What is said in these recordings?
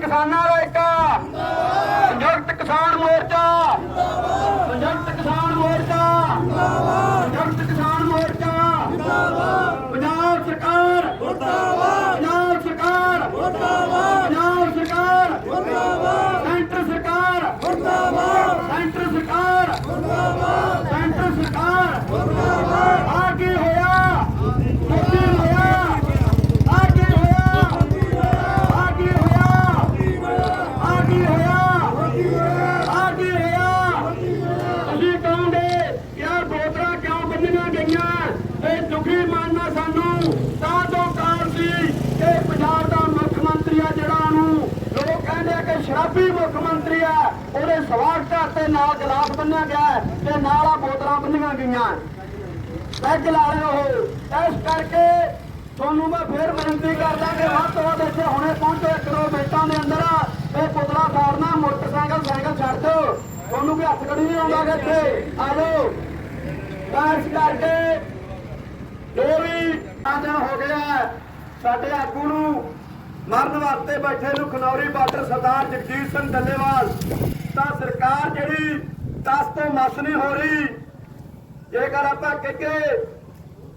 ਕਿਸਾਨਾਂ ਦਾ ਏਕਾ ਸੰਯੁਕਤ ਕਿਸਾਨ ਮੋਰਚਾ ਸੰਯੁਕਤ ਕਿਸਾਨ ਮੋਰਚਾ ਸੰਯੁਕਤ ਕਿਸਾਨ ਮੋਰਚਾ ਪੰਜਾਬ ਸਰਕਾਰ ਪੰਜਾਬ ਸਰਕਾਰ ਪੰਜਾਬ ਸਰਕਾਰ ਸੈਂਟਰ ਸਰਕਾਰ ਸੈਂਟਰ ਸਰਕਾਰ ਸੈਂਟਰ ਸਰਕਾਰ ਆ ਕੀ ਹੋਇਆ ਮੋਦੀ ਹੋਇਆ ਆ ਕੀ ਹੋਇਆ ਆ ਕੀ ਹੋਇਆ ਆ ਕੀ ਹੋਇਆ ਆ ਕੀ ਹੋਇਆ ਅਸੀਂ ਕਹਾਂਗੇ ਯਾਰ ਬੋਤਲਾਂ ਕਿਉਂ ਬੰਨੀਆਂ ਗਈਆਂ ਇਹ ਦੁਖੀ ਮਾਨਣਾ ਸਾਨੂੰ ਤਾਂ ਤੋਂ ਕਾਰ ਸੀ ਕਿ ਪੰਜਾਬ ਦਾ ਮੁੱਖ ਮੰਤਰੀ ਆ ਜਿਹੜਾ ਉਹਨੂੰ ਲੋਕ ਕਹਿੰਦੇ ਆ ਕਿ ਸ਼ਰਾਬੀ ਮੁੱਖ ਮੰਤਰੀ ਆ ਸਵਾਰ ਘਰ ਤੇ ਨਾਲ ਗਲਾਸ ਬੰਨਿਆ ਗਿਆ ਤੇ ਨਾਲ ਆ ਬੋਤਲਾਂ ਬੰਨੀਆਂ ਗਈਆਂ ਪੈਗ ਲਾ ਰਹੇ ਹੋ ਇਸ ਕਰਕੇ ਤੁਹਾਨੂੰ ਮੈਂ ਫੇਰ ਬੇਨਤੀ ਕਰਦਾ ਕਿ ਵੱਧ ਤੋਂ ਵੱਧ ਇੱਥੇ ਹੁਣੇ ਪਹੁੰਚੋ, ਇੱਕ ਮਿੰਟਾਂ ਦੇ ਅੰਦਰ ਇਹ ਪੁਤਲਾ ਫਾੜਨਾ, ਮੋਟਰਸਾਈਕਲ, ਸਾਈਕਲ ਛੱਡ ਦਿਓ। ਤੁਹਾਨੂੰ ਵੀ ਹੱਥ ਕੜੀ ਨਹੀਂ ਆਉਂਦਾ ਇੱਥੇ। ਆ ਜਾਓ। ਇਸ ਕਰਕੇ ਜੋ ਵੀ ਆ ਹੋ ਗਿਆ ਸਾਡੇ ਆਗੂ ਨੂੰ ਮਰਨ ਵਾਸਤੇ ਬੈਠੇ ਨੂੰ ਖਨੌਰੀ ਬਾਰਡਰ ਸਰਦਾਰ ਜਗਜੀਤ ਸਿੰਘ ਡੱਲੇਵਾਲ ਤਾਂ ਸਰਕਾਰ ਜਿਹੜੀ ਦਸ ਤੋਂ ਮਸ ਨਹੀਂ ਹੋ ਰਹੀ, ਜੇਕਰ ਆਪਾਂ ਕਹੀਏ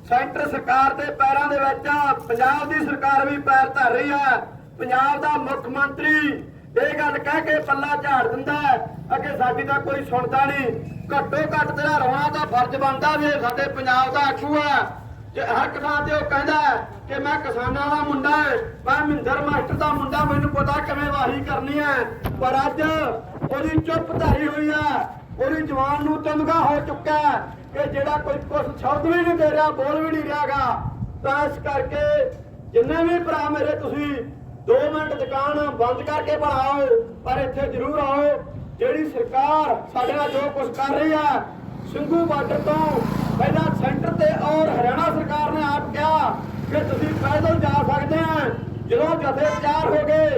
ਸੈਂਟਰ ਸਰਕਾਰ ਦੇ ਪੈਰਾਂ ਦੇ ਵਿੱਚ ਪੰਜਾਬ ਦੀ ਸਰਕਾਰ ਵੀ ਪੈਰ ਧਰ ਰਹੀ ਹੈ ਪੰਜਾਬ ਦਾ ਮੁੱਖ ਮੰਤਰੀ ਇਹ ਗੱਲ ਕਹਿ ਕੇ ਪੱਲਾ ਝਾੜ ਦਿੰਦਾ ਅੱਗੇ ਸਾਡੀ ਤਾਂ ਕੋਈ ਸੁਣਦਾ ਨਹੀਂ। ਘੱਟੋ ਘੱਟ ਤੇਰਾ ਰੋਣਾ ਤਾਂ ਫਰਜ਼ ਬਣਦਾ ਵੀ ਸਾਡੇ ਪੰਜਾਬ ਦਾ ਆਗੂ ਹੈ ਜੇ ਹਰ ਥਾਂ ਤੇ ਉਹ ਕਹਿੰਦਾ ਕਿ ਮੈਂ ਕਿਸਾਨਾਂ ਦਾ ਮੁੰਡਾ ਹੈ, ਮੈਂ ਮਹਿੰਦਰ ਮਾਸਟਰ ਦਾ ਮੁੰਡਾ, ਮੈਨੂੰ ਪਤਾ ਕਿਵੇਂ ਵਾਹੀ ਕਰਨੀ ਹੈ। ਪਰ ਅੱਜ ਉਹਦੀ ਚੁੱਪ ਧਾਰੀ ਹੋਈ ਹੈ, ਉਹਦੀ ਜਵਾਨ ਨੂੰ ਤੰਦਗਾ ਹੋ ਚੁੱਕਾ ਹੈ ਕਿ ਜਿਹੜਾ ਕੋਈ ਕੁਛ ਸ਼ਬਦ ਵੀ ਨਹੀਂ ਦੇ ਰਿਹਾ, ਬੋਲ ਵੀ ਨਹੀਂ ਰਿਹਾਗਾ। ਤਾਂ ਇਸ ਕਰਕੇ ਜਿੰਨੇ ਵੀ ਭਰਾ ਮੇਰੇ ਤੁਸੀਂ 2 ਮਿੰਟ ਦੁਕਾਨ ਬੰਦ ਕਰਕੇ ਬਣਾਓ, ਪਰ ਇੱਥੇ ਜ਼ਰੂਰ ਆਓ। ਜਿਹੜੀ ਸਰਕਾਰ ਸਾਡੇ ਨਾਲ ਜੋ ਕੁਝ ਕਰ ਰਹੀ ਹੈ, ਸਿੰਘੂ ਬਾਰਡਰ ਤੋਂ ਪਹਿਲਾਂ ਸੈਂਟਰ ਤੇ ਔਰ ਹਰਿਆਣਾ ਸਰਕਾਰ ਨੇ ਆਪ ਕਿਹਾ ਕਿ ਤੁਸੀਂ ਪੈਦਲ ਜਾ ਸਕਦੇ ਆ। ਜਦੋਂ ਜਥੇ ਤਿਆਰ ਹੋ ਗਏ,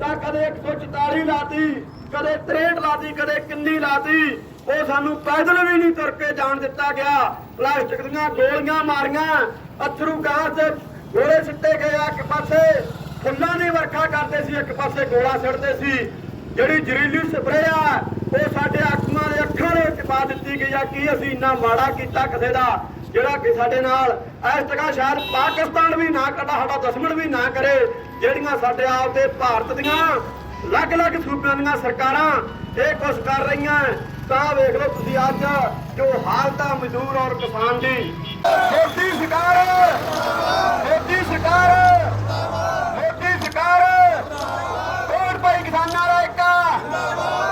ਤਾਂ ਕਦੇ 144 ਲਾਤੀ, ਕਦੇ 63 ਲਾਤੀ, ਕਦੇ ਕਿੰਨੀ ਲਾਤੀ। ਉਹ ਸਾਨੂੰ ਪੈਦਲ ਵੀ ਨਹੀਂ ਤੁਰ ਕੇ ਜਾਣ ਦਿੱਤਾ ਗਿਆ। ਪਲਾਸਟਿਕ ਦੀਆਂ ਗੋਲੀਆਂ ਮਾਰੀਆਂ। ਅਥਰੂ ਗੈਸ ਦੇ ਗੋਲੇ ਸਿੱਟੇ ਗਏ ਆ ਇੱਕ ਪਾਸੇ। ਫੁੱਲਾਂ ਦੀ ਵਰਖਾ ਕਰਦੇ ਸੀ, ਇੱਕ ਪਾਸੇ ਗੋਲਾ ਸਿੱਟਦੇ ਸੀ। ਜਿਹੜੀ ਜ਼ਹਿਰੀਲੀ ਸਪਰੇਅ ਆ, ਉਹ ਸਾਡੇ ਆਗੂਆਂ ਦੇ ਅੱਖਾਂ ਦੇ ਵਿੱਚ ਪਾ ਦਿੱਤੀ ਗਈ ਆ। ਕਿ ਅਸੀਂ ਇੰਨਾ ਮਾੜਾ ਕੀਤਾ ਕਿਸੇ ਦਾ? ਜਿਹੜਾ ਕਿ ਸਾਡੇ ਨਾਲ ਇਸ ਜਗ੍ਹਾ ਸ਼ਾਇਦ ਪਾਕਿਸਤਾਨ ਵੀ ਨਾ ਕਰਦਾ ਸਾਡਾ ਦੁਸ਼ਮਣ ਵੀ ਨਾ ਕਰੇ, ਜਿਹੜੀਆਂ ਸਾਡੇ ਆਪ ਦੇ ਭਾਰਤ ਦੀਆਂ ਅਲੱਗ-ਅਲੱਗ ਸੂਬਿਆਂ ਦੀਆਂ ਸਰਕਾਰਾਂ ਇਹ ਕੁਛ ਕਰ ਰਹੀਆਂ ਤਾਂ ਵੇਖ ਲਓ ਤੁਸੀਂ ਅੱਜ ਜੋ ਹਾਲਤ ਆ ਮਜ਼ਦੂਰ ਔਰ ਕਿਸਾਨ ਦੀ। ਮੋਦੀ ਸਰਕਾਰ ਮੋਦੀ ਸਰਕਾਰ ਮੋਦੀ ਸਰਕਾਰ ਕੋਟ ਭਾਈ ਕਿਸਾਨਾਂ ਦਾ ਏਕਾ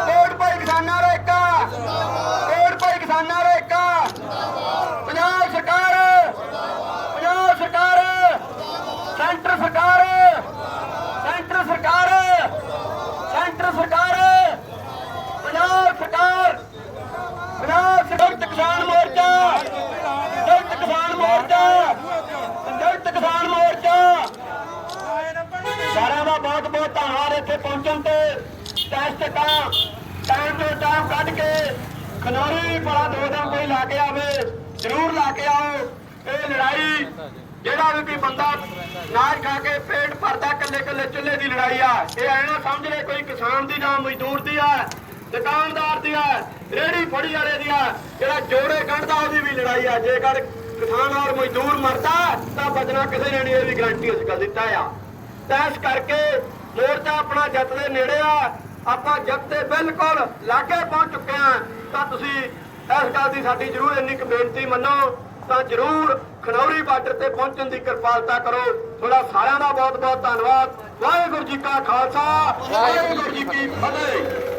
ਕੋਟ ਭਾਈ ਕਿਸਾਨਾਂ ਦਾ ਏਕਾ ਕੋਟ ਭਾਈ ਕਿਸਾਨਾਂ ਦਾ ਏਕਾ ਪੰਜਾਬ ਸਰਕਾਰ ਪੰਜਾਬ ਸਰਕਾਰ ਸੈਂਟਰ ਸਰਕਾਰ ਸੈਂਟਰ ਸਰਕਾਰ ਸੈਂਟਰ ਸਰਕਾਰ ਪੰਜਾਬ ਸਰਕਾਰ ਪੰਜਾਬ ਸੰਯੁਕਤ ਕਿਸਾਨ ਮੋਰਚਾ ਸੰਯੁਕਤ ਕਿਸਾਨ ਮੋਰਚਾ ਸੰਯੁਕਤ ਕਿਸਾਨ ਮੋਰਚਾ ਸਾਰਿਆਂ ਦਾ ਬਹੁਤ ਇੱਥੇ ਪਹੁੰਚਣ ਤੇ ਟੈਸਟ ਤਾਂ ਟਾਈਮ ਤੋਂ ਟਾਈਮ ਕੱਢ ਕੇ ਖਨੌਰੀ ਬੜਾ ਦੋ ਕੋਈ ਲਾ ਕੇ ਆਵੇ, ਜ਼ਰੂਰ ਲਾ ਕੇ ਆਓ। ਇਹ ਲੜਾਈ ਜਿਹੜਾ ਵੀ ਕੋਈ ਬੰਦਾ ਨਾਜ ਖਾ ਕੇ ਪੇਟ ਭਰਦਾ ਕੱਲੇ ਕੱਲੇ ਚੁੱਲ੍ਹੇ ਦੀ ਲੜਾਈ ਆ, ਇਹ ਐ ਸਮਝ ਲੈ ਕੋਈ ਕਿਸਾਨ ਦੀ ਜਾਂ ਮਜ਼ਦੂਰ ਦੀ ਆ, ਦੁਕਾਨਦਾਰ ਦੀ ਆ ਰੇੜੀ ਫੜੀ ਵਾਲੇ ਦੀ ਆ, ਜਿਹੜਾ ਜੋੜੇ ਕੱਢਦਾ ਉਹਦੀ ਵੀ ਲੜਾਈ ਆ। ਜੇਕਰ ਕਿਸਾਨ ਔਰ ਮਜ਼ਦੂਰ ਮਰਦਾ ਤਾਂ ਬਚਣਾ ਕਿਸੇ ਨੇ ਨਹੀਂ ਵੀ ਗਾਰੰਟੀ ਅਸੀਂ ਕਰ ਦਿੱਤਾ ਆ। ਤਾਂ ਇਸ ਕਰਕੇ ਮੋਰਚਾ ਆਪਣਾ ਜਿੱਤ ਦੇ ਨੇੜੇ ਆ। ਆਪਾਂ ਜੱਤ ਦੇ ਬਿਲਕੁਲ ਲਾਗੇ ਪਹੁੰਚ ਚੁੱਕੇ ਆ ਤਾਂ ਤੁਸੀਂ ਇਸ ਗੱਲ ਦੀ ਸਾਡੀ ਜ਼ਰੂਰ ਇੰਨੀ ਕੁ ਬੇਨਤੀ ਮੰਨੋ, ਤਾਂ ਜ਼ਰੂਰ ਖਨੌਰੀ ਬਾਰਡਰ ਤੇ ਪਹੁੰਚਣ ਦੀ ਕਿਰਪਾਲਤਾ ਕਰੋ। ਤੁਹਾਡਾ ਸਾਰਿਆਂ ਦਾ ਬਹੁਤ ਬਹੁਤ ਧੰਨਵਾਦ। ਵਾਹਿਗੁਰੂ ਜੀ ਕਾ ਖਾਲਸਾ, ਵਾਹਿਗੁਰੂ ਜੀ ਕੀ ਫਤਿਹ।